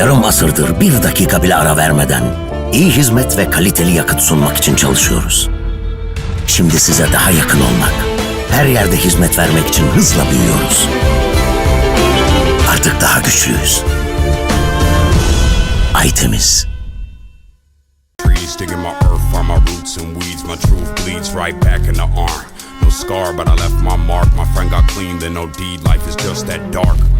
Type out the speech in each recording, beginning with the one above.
Yarım asırdır bir dakika bile ara vermeden iyi hizmet ve kaliteli yakıt sunmak için çalışıyoruz. Şimdi size daha yakın olmak, her yerde hizmet vermek için hızla büyüyoruz. Artık daha güçlüyüz. Aytemiz. No scar, but I left my mark. My friend got clean, then no deed. Life is just that dark.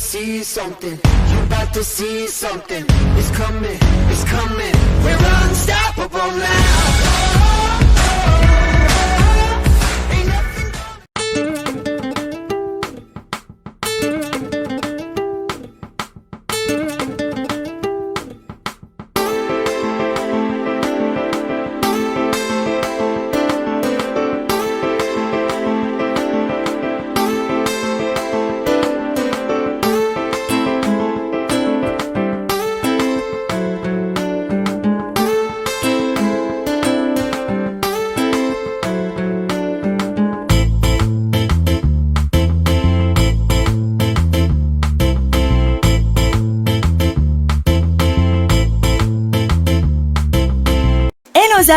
See something, you about to see something. It's coming, it's coming. We're unstoppable now.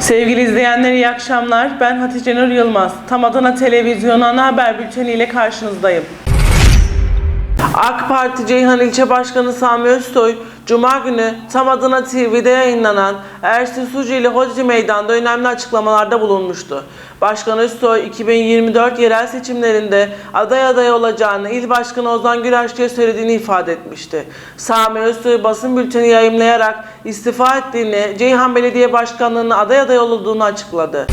Sevgili izleyenler iyi akşamlar. Ben Hatice Nur Yılmaz. Tam Adana Televizyonu ana haber bülteni ile karşınızdayım. AK Parti Ceyhan İlçe Başkanı Sami Özsoy, Cuma günü Tam Adana TV'de yayınlanan Ersin Sucu ile Hodri Meydan'da önemli açıklamalarda bulunmuştu. Başkan Özsoy, 2024 yerel seçimlerinde aday aday olacağını İl Başkanı Ozan Güraşlı'ya söylediğini ifade etmişti. Sami Özsoy basın bülteni yayımlayarak istifa ettiğini, Ceyhan Belediye Başkanlığı'na aday aday olduğunu açıkladı.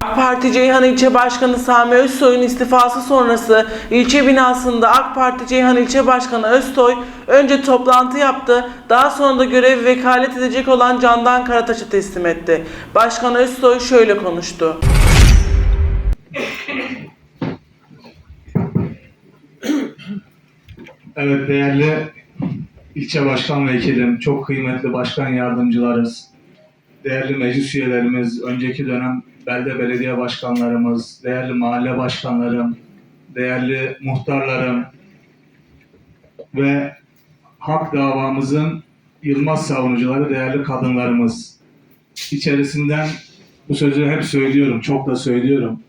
AK Parti Ceyhan İlçe Başkanı Sami Özsoy'un istifası sonrası ilçe binasında AK Parti Ceyhan İlçe Başkanı Özsoy önce toplantı yaptı, daha sonra da görevi vekalet edecek olan Candan Karataş'ı teslim etti. Başkan Özsoy şöyle konuştu. Evet değerli ilçe başkan vekilim, çok kıymetli başkan yardımcılarız, değerli meclis üyelerimiz, önceki dönem belde belediye başkanlarımız, değerli mahalle başkanlarım, değerli muhtarlarım ve hak davamızın Yılmaz savunucuları, değerli kadınlarımız. İçerisinden bu sözü hep söylüyorum, çok da söylüyorum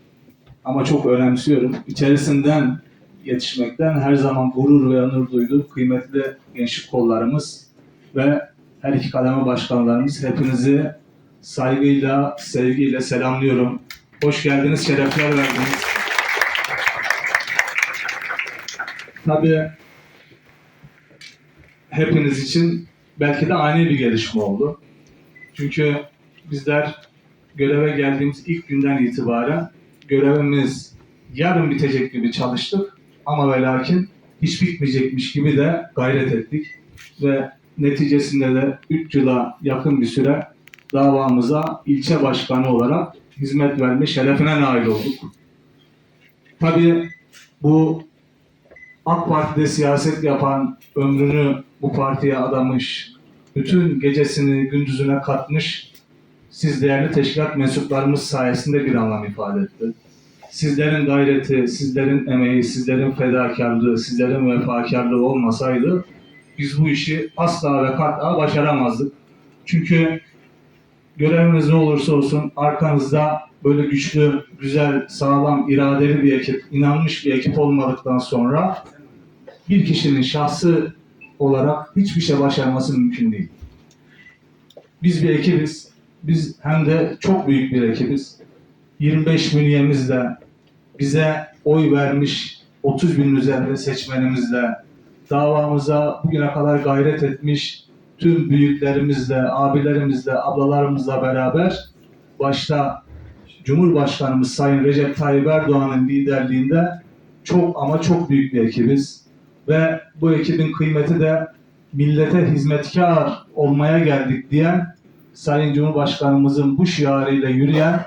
ama çok önemsiyorum. İçerisinden yetişmekten her zaman gurur ve onur duyduk. Kıymetli gençlik kollarımız ve her iki kademe başkanlarımız hepinizi saygıyla, sevgiyle selamlıyorum. Hoş geldiniz, şerefler verdiniz. Tabii hepiniz için belki de ani bir gelişme oldu. Çünkü bizler göreve geldiğimiz ilk günden itibaren görevimiz yarın bitecek gibi çalıştık ama ve lakin hiç bitmeyecekmiş gibi de gayret ettik ve neticesinde de 3 yıla yakın bir süre davamıza ilçe başkanı olarak hizmet verme şerefine nail olduk. Tabii bu AK Parti'de siyaset yapan, ömrünü bu partiye adamış, bütün gecesini gündüzüne katmış siz değerli teşkilat mensuplarımız sayesinde bir anlam ifade etti. Sizlerin gayreti, sizlerin emeği, sizlerin fedakarlığı, sizlerin vefakarlığı olmasaydı biz bu işi asla ve kat'a başaramazdık. Çünkü göreviniz ne olursa olsun arkanızda böyle güçlü, güzel, sağlam, iradeli bir ekip, inanmış bir ekip olmadıktan sonra bir kişinin şahsı olarak hiçbir şey başarması mümkün değil. Biz bir ekibiz. Biz hem de çok büyük bir ekibiz. 25 milyemizle bize oy vermiş 30 binin üzerinde seçmenimizle davamıza bugüne kadar gayret etmiş tüm büyüklerimizle, abilerimizle, ablalarımızla beraber başta Cumhurbaşkanımız Sayın Recep Tayyip Erdoğan'ın liderliğinde çok ama çok büyük bir ekibiz. Ve bu ekibin kıymeti de millete hizmetkar olmaya geldik diyen Sayın Cumhurbaşkanımızın bu şiarıyla yürüyen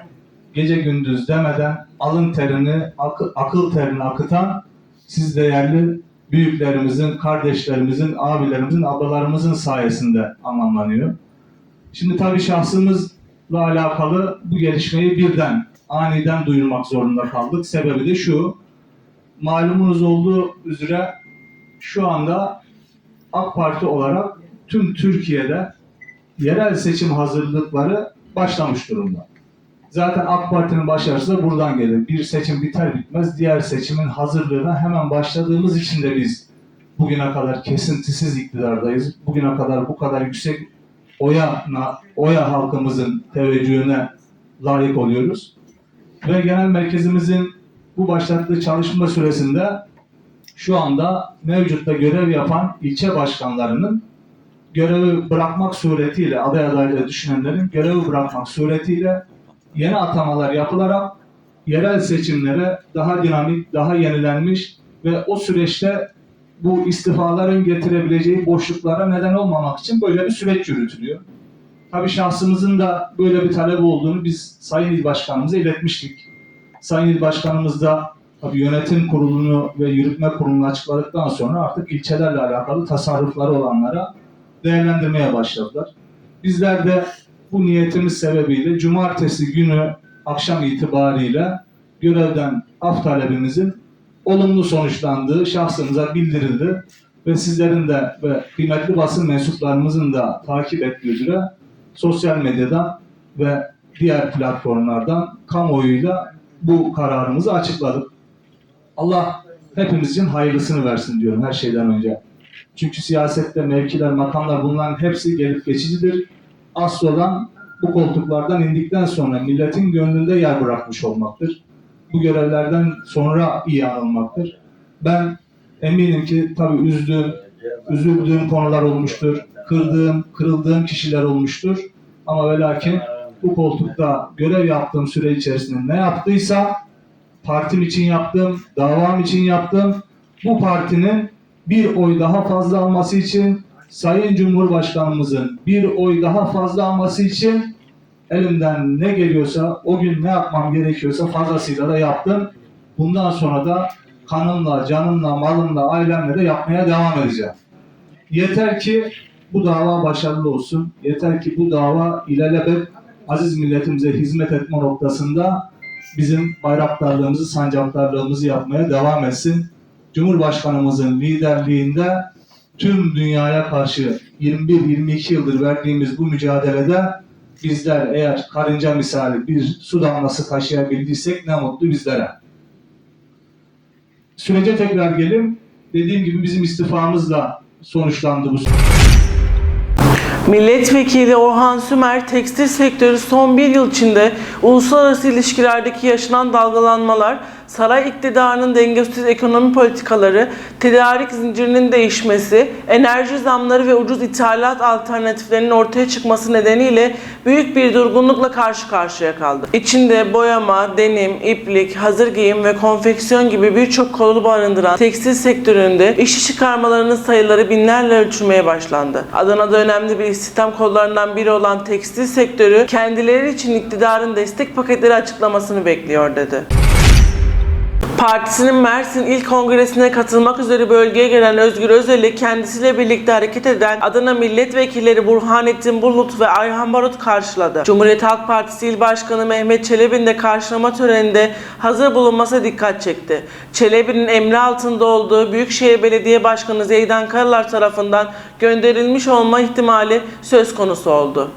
gece gündüz demeden alın terini, akıl, akıl terini akıtan siz değerli büyüklerimizin, kardeşlerimizin, abilerimizin, ablalarımızın sayesinde anlamlanıyor. Şimdi tabii şahsımızla alakalı bu gelişmeyi birden, aniden duyurmak zorunda kaldık. Sebebi de şu, malumunuz olduğu üzere şu anda AK Parti olarak tüm Türkiye'de yerel seçim hazırlıkları başlamış durumda. Zaten AK Parti'nin başarısı da buradan gelir. Bir seçim biter bitmez diğer seçimin hazırlığına hemen başladığımız için de biz bugüne kadar kesintisiz iktidardayız. Bugüne kadar bu kadar yüksek oya, oya halkımızın teveccühüne layık oluyoruz. Ve genel merkezimizin bu başlattığı çalışma süresinde şu anda mevcutta görev yapan ilçe başkanlarının görevi bırakmak suretiyle aday adaylığı düşünenlerin görevi bırakmak suretiyle yeni atamalar yapılarak yerel seçimlere daha dinamik, daha yenilenmiş ve o süreçte bu istifaların getirebileceği boşluklara neden olmamak için böyle bir süreç yürütülüyor. Tabii şahsımızın da böyle bir talebi olduğunu biz Sayın İl Başkanımıza iletmiştik. Sayın İl Başkanımız da tabii yönetim kurulunu ve yürütme kurulunu açıkladıktan sonra artık ilçelerle alakalı tasarrufları olanlara değerlendirmeye başladılar. Bizler de bu niyetimiz sebebiyle cumartesi günü akşam itibariyle görevden af talebimizin olumlu sonuçlandığı şahsımıza bildirildi ve sizlerin de ve kıymetli basın mensuplarımızın da takip ettiği üzere sosyal medyadan ve diğer platformlardan kamuoyuyla bu kararımızı açıkladık. Allah hepimiz için hayırlısını versin diyorum her şeyden önce. Çünkü siyasette mevkiler, makamlar bunların hepsi gelip geçicidir. Asıl olan bu koltuklardan indikten sonra milletin gönlünde yer bırakmış olmaktır. Bu görevlerden sonra iyi anılmaktır. Ben eminim ki tabii üzdüğüm, üzüldüğüm konular olmuştur. Kırdığım, kırıldığım kişiler olmuştur. Ama ve lakin bu koltukta görev yaptığım süre içerisinde ne yaptıysa partim için yaptım, davam için yaptım. Bu partinin bir oy daha fazla alması için Sayın Cumhurbaşkanımızın bir oy daha fazla alması için elimden ne geliyorsa o gün ne yapmam gerekiyorsa fazlasıyla da yaptım. Bundan sonra da kanımla, canımla, malımla, ailemle de yapmaya devam edeceğim. Yeter ki bu dava başarılı olsun. Yeter ki bu dava ilelebet aziz milletimize hizmet etme noktasında bizim bayraktarlığımızı, sancaktarlığımızı yapmaya devam etsin. Cumhurbaşkanımızın liderliğinde tüm dünyaya karşı 21-22 yıldır verdiğimiz bu mücadelede bizler eğer karınca misali bir su damlası taşıyabildiysek ne mutlu bizlere. Sürece tekrar gelin. Dediğim gibi bizim istifamızla sonuçlandı bu süreç. Milletvekili Orhan Sümer, tekstil sektörü son bir yıl içinde uluslararası ilişkilerdeki yaşanan dalgalanmalar, saray iktidarının dengesiz ekonomi politikaları, tedarik zincirinin değişmesi, enerji zamları ve ucuz ithalat alternatiflerinin ortaya çıkması nedeniyle büyük bir durgunlukla karşı karşıya kaldı. İçinde boyama, denim, iplik, hazır giyim ve konfeksiyon gibi birçok kolu barındıran tekstil sektöründe işçi çıkarmalarının sayıları binlerle ölçülmeye başlandı. Adana'da önemli bir istihdam kollarından biri olan tekstil sektörü kendileri için iktidarın destek paketleri açıklamasını bekliyor dedi. Partisinin Mersin İl Kongresi'ne katılmak üzere bölgeye gelen Özgür Özel'i kendisiyle birlikte hareket eden Adana Milletvekilleri Burhanettin Bulut ve Ayhan Barut karşıladı. Cumhuriyet Halk Partisi İl Başkanı Mehmet Çelebi'nin de karşılama töreninde hazır bulunması dikkat çekti. Çelebi'nin emri altında olduğu Büyükşehir Belediye Başkanı Zeydan Karalar tarafından gönderilmiş olma ihtimali söz konusu oldu.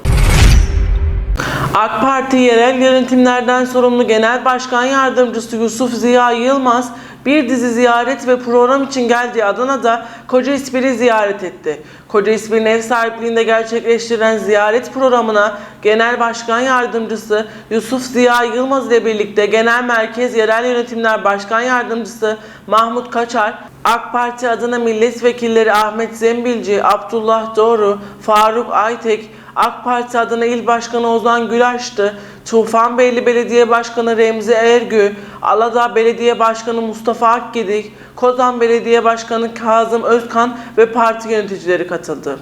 AK Parti yerel yönetimlerden sorumlu Genel Başkan Yardımcısı Yusuf Ziya Yılmaz bir dizi ziyaret ve program için geldiği Adana'da Koca İspir'i ziyaret etti. Koca İspir'in ev sahipliğinde gerçekleştirilen ziyaret programına Genel Başkan Yardımcısı Yusuf Ziya Yılmaz ile birlikte Genel Merkez Yerel Yönetimler Başkan Yardımcısı Mahmut Kaçar, AK Parti Adana Milletvekilleri Ahmet Zembilci, Abdullah Doğru, Faruk Aytek, AK Parti adına İl Başkanı Ozan Gülaştı, Tufanbeyli Belediye Başkanı Remzi Ergü, Aladağ Belediye Başkanı Mustafa Akgedik, Kozan Belediye Başkanı Kazım Özkan ve parti yöneticileri katıldı.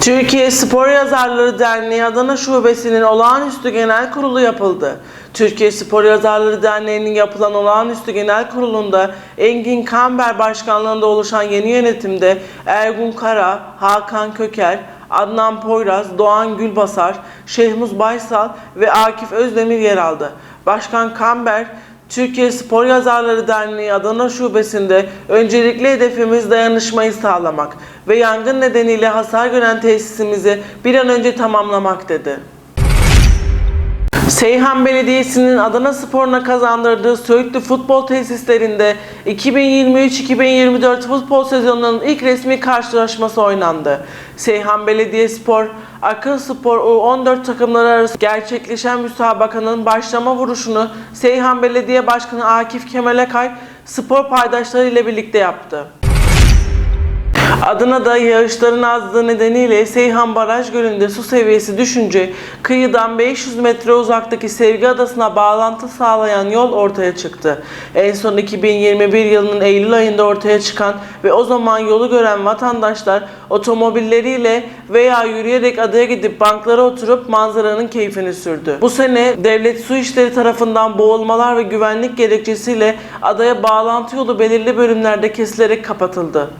Türkiye Spor Yazarları Derneği Adana Şubesi'nin olağanüstü genel kurulu yapıldı. Türkiye Spor Yazarları Derneği'nin yapılan olağanüstü genel kurulunda Engin Kamber başkanlığında oluşan yeni yönetimde Ergun Kara, Hakan Köker, Adnan Poyraz, Doğan Gülbasar, Şehmuz Baysal ve Akif Özdemir yer aldı. Başkan Kamber, Türkiye Spor Yazarları Derneği Adana Şubesi'nde öncelikli hedefimiz dayanışmayı sağlamak ve yangın nedeniyle hasar gören tesisimizi bir an önce tamamlamak dedi. Seyhan Belediyesi'nin Adana Spor'una kazandırdığı Söğütlü futbol tesislerinde 2023-2024 futbol sezonunun ilk resmi karşılaşması oynandı. Seyhan Belediyespor, Akın Spor U14 takımları arası gerçekleşen müsabakanın başlama vuruşunu Seyhan Belediye Başkanı Akif Kemal Akay spor paydaşları ile birlikte yaptı. Adana'da yağışların azlığı nedeniyle Seyhan Baraj Gölü'nde su seviyesi düşünce kıyıdan 500 metre uzaktaki Sevgi Adası'na bağlantı sağlayan yol ortaya çıktı. En son 2021 yılının Eylül ayında ortaya çıkan ve o zaman yolu gören vatandaşlar otomobilleriyle veya yürüyerek adaya gidip banklara oturup manzaranın keyfini sürdü. Bu sene devlet su işleri tarafından boğulmalar ve güvenlik gerekçesiyle adaya bağlantı yolu belirli bölümlerde kesilerek kapatıldı.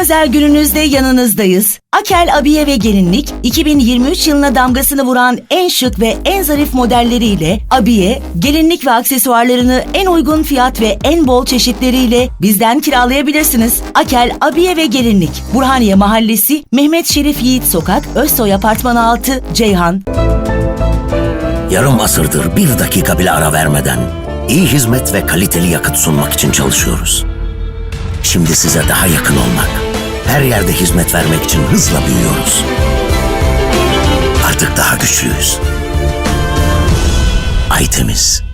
Özel gününüzde yanınızdayız. Akel Abiye ve Gelinlik 2023 yılına damgasını vuran en şık ve en zarif modelleriyle abiye, gelinlik ve aksesuarlarını en uygun fiyat ve en bol çeşitleriyle bizden kiralayabilirsiniz. Akel Abiye ve Gelinlik, Burhaniye Mahallesi, Mehmet Şerif Yiğit Sokak, Özsoy Apartmanı 6, Ceyhan. Yarım asırdır bir dakika bile ara vermeden iyi hizmet ve kaliteli yakıt sunmak için çalışıyoruz. Şimdi size daha yakın olmak, her yerde hizmet vermek için hızla büyüyoruz. Artık daha güçlüyüz. Aytemiz. It's